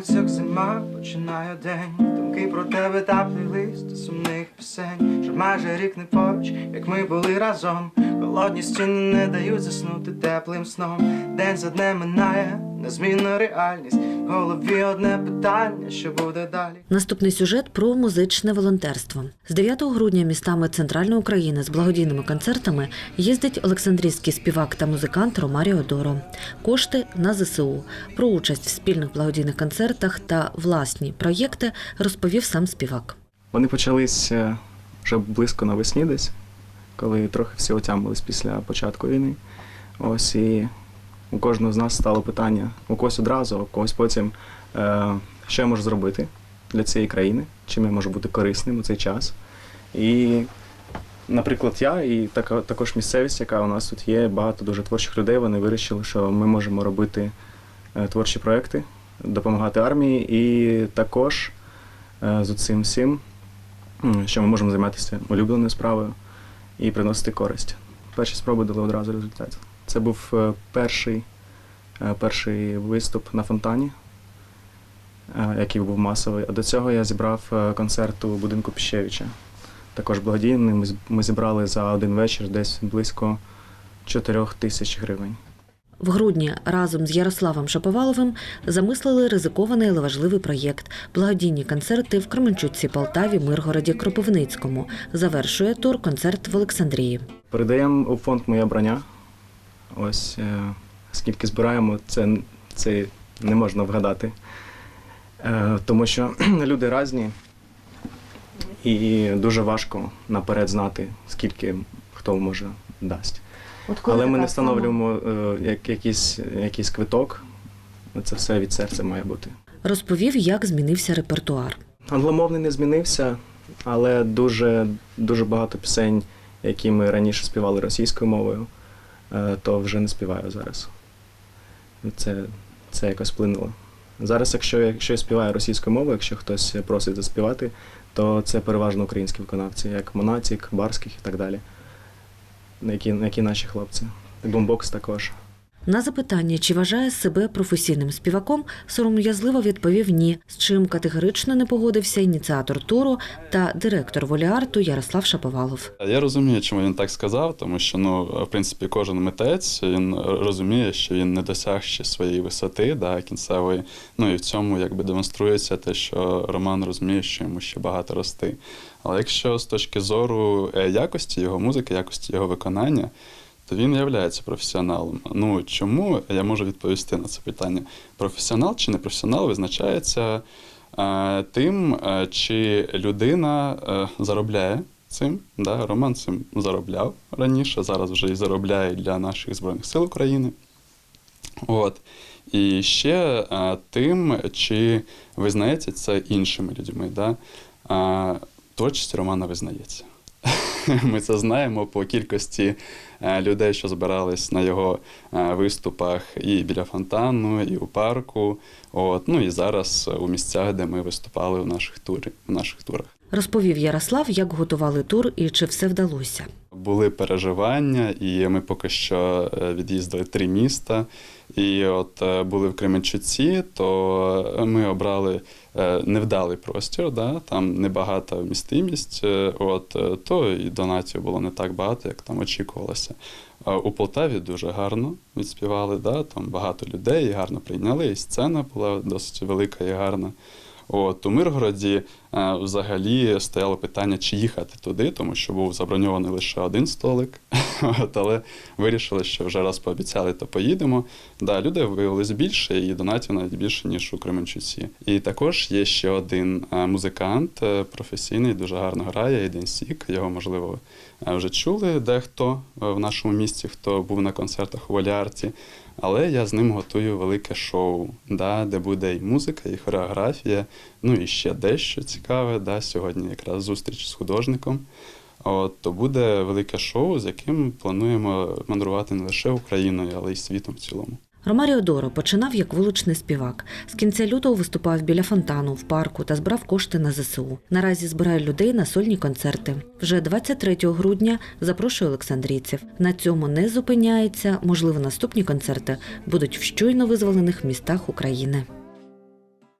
вулицях зима починає день. Думки про тебе та плейлист сумних пісень. Що майже рік не поруч, як ми були разом. Холодні стіни не дають заснути теплим сном. День за днем минає, незмінна реальність. В голові одне питання, що буде далі. Наступний сюжет про музичне волонтерство. З 9 грудня містами Центральної України з благодійними концертами їздить Олександрійський співак та музикант Ромаріо Доро. Кошти на ЗСУ. Про участь в спільних благодійних концертах та власні проєкти розповів сам співак. Вони почались е, вже близько навесні десь, коли трохи всі отямились після початку війни. Ось і у кожного з нас стало питання, у когось одразу, у когось потім, е, що я можу зробити для цієї країни, чим я можу бути корисним у цей час. І, наприклад, я і також місцевість, яка у нас тут є, багато дуже творчих людей, вони вирішили, що ми можемо робити е, творчі проекти, допомагати армії, і також е, з цим всім що ми можемо займатися улюбленою справою і приносити користь. Перші спроби дали одразу результат. Це був е, перший, е, перший виступ на фонтані, е, який був масовий. А до цього я зібрав концерт у будинку Піщевича. Також благодійний. Ми Ми зібрали за один вечір десь близько 4 тисяч гривень. В грудні разом з Ярославом Шаповаловим замислили ризикований, але важливий проєкт благодійні концерти в Кременчуці, Полтаві, Миргороді, Кропивницькому. Завершує тур концерт в Олександрії. Передаємо у фонд Моя броня. Ось е, скільки збираємо, це, це не можна вгадати. Е, тому що люди різні і дуже важко наперед знати, скільки хто може дасть. Але ми не встановлюємо е, як, якийсь, якийсь квиток. Це все від серця має бути. Розповів, як змінився репертуар. Англомовний не змінився, але дуже, дуже багато пісень, які ми раніше співали російською мовою, то вже не співаю зараз. Це, це якось вплинуло. Зараз, якщо, якщо я співаю російською мовою, якщо хтось просить заспівати, то це переважно українські виконавці, як Монатік, Барських і так далі. Які, які наші хлопці. Бомбокс також. На запитання, чи вважає себе професійним співаком, сором'язливо відповів ні, з чим категорично не погодився ініціатор туру та директор воліарту Ярослав Шаповалов. Я розумію, чому він так сказав, тому що ну, в принципі, кожен митець він розуміє, що він не досяг ще своєї висоти, да, кінцевої. Ну і в цьому якби демонструється те, що Роман розуміє, що йому ще багато рости. Але якщо з точки зору е, якості його музики, якості його виконання, то він є професіоналом. Ну чому я можу відповісти на це питання? Професіонал чи не професіонал визначається е, тим, е, чи людина е, заробляє цим. Да? Роман цим заробляв раніше, зараз вже і заробляє для наших Збройних сил України. От. І ще е, тим, чи визнається це іншими людьми. Да? Е, Творчість Романа визнається. Ми це знаємо по кількості е, людей, що збирались на його е, виступах і біля фонтану, і у парку. От, ну і зараз у місцях, де ми виступали у наших турі, у наших турах. Розповів Ярослав, як готували тур і чи все вдалося. Були переживання, і ми поки що е, від'їздили три міста. І от е, були в Кременчуці, то ми обрали е, невдалий простір, да? там небагата містимість, е, от, е, то і донатів було не так багато, як там очікувалося. У Полтаві дуже гарно відспівали, да? там багато людей гарно прийняли, і сцена була досить велика і гарна. От, у Миргороді е, взагалі стояло питання, чи їхати туди, тому що був заброньований лише один столик. От, але вирішили, що вже раз пообіцяли, то поїдемо. Да, люди виявилось більше, і донатів навіть більше, ніж у Кременчуці. І також є ще один музикант е, професійний, дуже гарно грає, Ейден Сік. Його, можливо, е, вже чули дехто е, в нашому місті, хто був на концертах у Воліарті. Але я з ним готую велике шоу, да, де буде і музика, і хореографія, ну і ще дещо цікаве. Да, сьогодні якраз зустріч з художником. От, то буде велике шоу, з яким плануємо мандрувати не лише Україною, але й світом в цілому. Ромаріо Доро починав як вуличний співак. З кінця лютого виступав біля фонтану в парку та збирав кошти на ЗСУ. Наразі збирає людей на сольні концерти. Вже 23 грудня запрошує олександрійців. На цьому не зупиняється. Можливо, наступні концерти будуть в щойно визволених містах України.